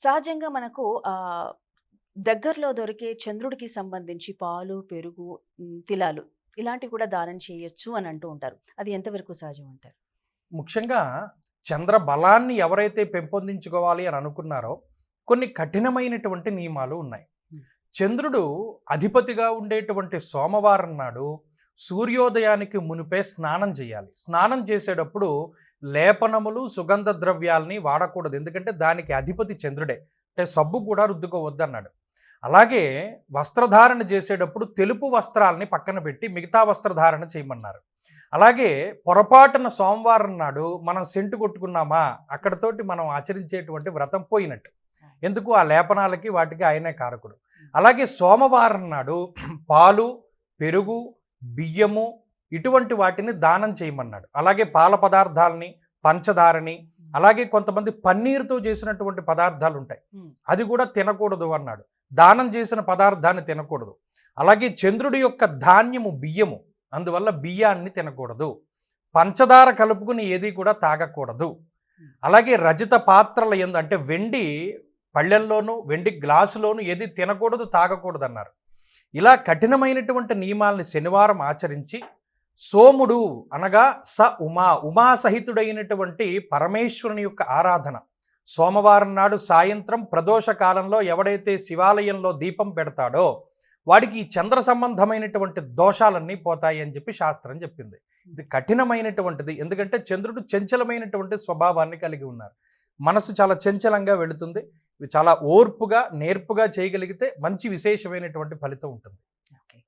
సహజంగా మనకు దగ్గరలో దొరికే చంద్రుడికి సంబంధించి పాలు, పెరుగు, తిలాలు ఇలాంటివి కూడా దానం చేయొచ్చు అని అంటూ ఉంటారు. అది ఎంతవరకు సహజం అంటారు? ముఖ్యంగా చంద్ర బలాన్ని ఎవరైతే పెంపొందించుకోవాలి అని అనుకున్నారో కొన్ని కఠినమైనటువంటి నియమాలు ఉన్నాయి. చంద్రుడు అధిపతిగా ఉండేటువంటి సోమవారం నాడు సూర్యోదయానికి మునిపే స్నానం చేయాలి. స్నానం చేసేటప్పుడు లేపనములు, సుగంధ ద్రవ్యాల్ని వాడకూడదు. ఎందుకంటే దానికి అధిపతి చంద్రుడే. అంటే సబ్బు కూడా రుద్దుకోవద్దన్నాడు. అలాగే వస్త్రధారణ చేసేటప్పుడు తెలుపు వస్త్రాల్ని పక్కన పెట్టి మిగతా వస్త్రధారణ చేయమన్నారు. అలాగే పొరపాటున సోమవారం నాడు మనం సెంటు కొట్టుకున్నామా అక్కడతోటి మనం ఆచరించేటువంటి వ్రతం పోయినట్టు. ఎందుకు ఆ లేపనాలకి వాటికి ఆయనే కారకుడు. అలాగే సోమవారం నాడు పాలు, పెరుగు, బియ్యము ఇటువంటి వాటిని దానం చేయమన్నాడు. అలాగే పాల పదార్థాలని, పంచదారని అలాగే కొంతమంది పన్నీరుతో చేసినటువంటి పదార్థాలు ఉంటాయి. అది కూడా తినకూడదు అన్నాడు. దానం చేసిన పదార్థాన్ని తినకూడదు. అలాగే చంద్రుడి యొక్క ధాన్యము బియ్యము. అందువల్ల బియ్యాన్ని తినకూడదు. పంచదార కలుపుకుని ఏది కూడా తాగకూడదు. అలాగే రజత పాత్రల యందు అంటే వెండి పళ్ళెంలోను, వెండి గ్లాసులోను ఏది తినకూడదు, తాగకూడదు అన్నారు. ఇలా కఠినమైనటువంటి నియమాల్ని శనివారం ఆచరించి సోముడు అనగా స ఉమా ఉమా సహితుడైనటువంటి పరమేశ్వరుని యొక్క ఆరాధన. సోమవారం నాడు సాయంత్రం ప్రదోష కాలంలో ఎవడైతే శివాలయంలో దీపం పెడతాడో వాడికి ఈ చంద్ర సంబంధమైనటువంటి దోషాలన్నీ పోతాయి అని చెప్పి శాస్త్రం చెప్పింది. ఇది కఠినమైనటువంటిది. ఎందుకంటే చంద్రుడు చంచలమైనటువంటి స్వభావాన్ని కలిగి ఉన్నారు. మనసు చాలా చంచలంగా వెళుతుంది. చాలా ఓర్పుగా నేర్పుగా చేయగలిగితే మంచి విశేషమైనటువంటి ఫలితం ఉంటుంది.